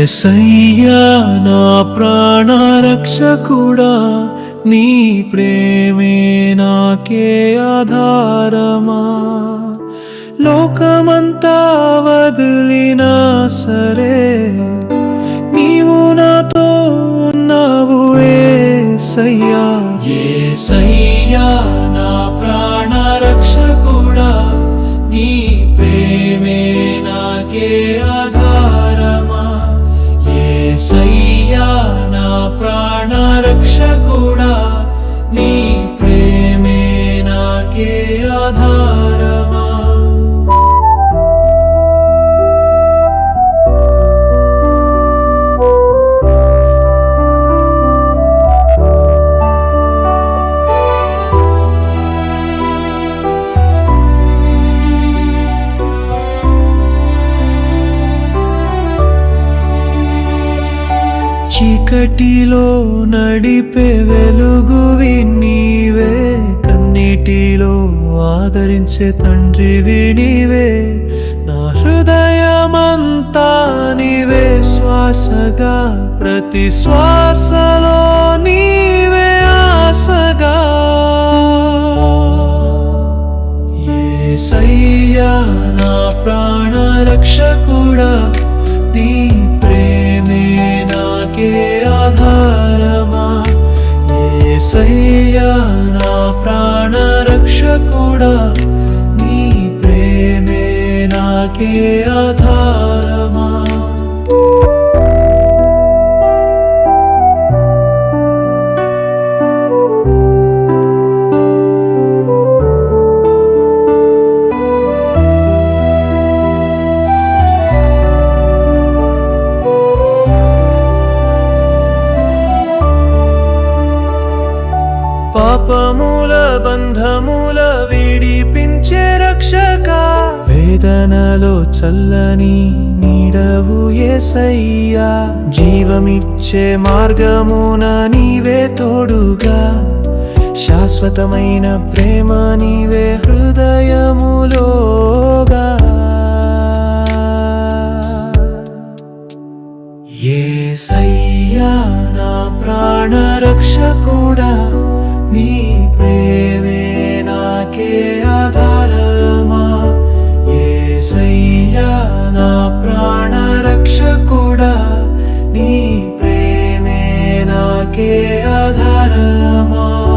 ఏసయ్యా నా ప్రాణ రక్షకుడా నీ ప్రేమే నాకే ఆధారమా? లోకమంతా వదిలినా సరే నీవు నాతో ఉన్నావు ఏసయ్యా. ఏసయ్యా ఏసయ్యా చీకటిలో నడిపే వెలుగువి నీవే కన్నీటిలో ఆదరించే తండ్రివి నీవే నా హృదయమంతా నీవే శ్వాసగా ప్రతి శ్వాసలో నీవే ఆశగా. ఏసయ్యా నా ప్రాణ రక్షకుడా నీ ఏసయ్యా నా ప్రాణ రక్షకుడా నీ ప్రేమే నాకే ఆధారమా బంధముల విడిపించే రక్షక. వేదనలో చల్లని నీడవు ఏసయ్యా. జీవమిచ్చే మార్గమున నీవే తోడుగా. శాశ్వతమైన ప్రేమ నీవే హృదయములోగా. ఏసయ్యా నా ప్రాణ రక్ష కూడా నీ ప్రేమ থাকে আধার আমার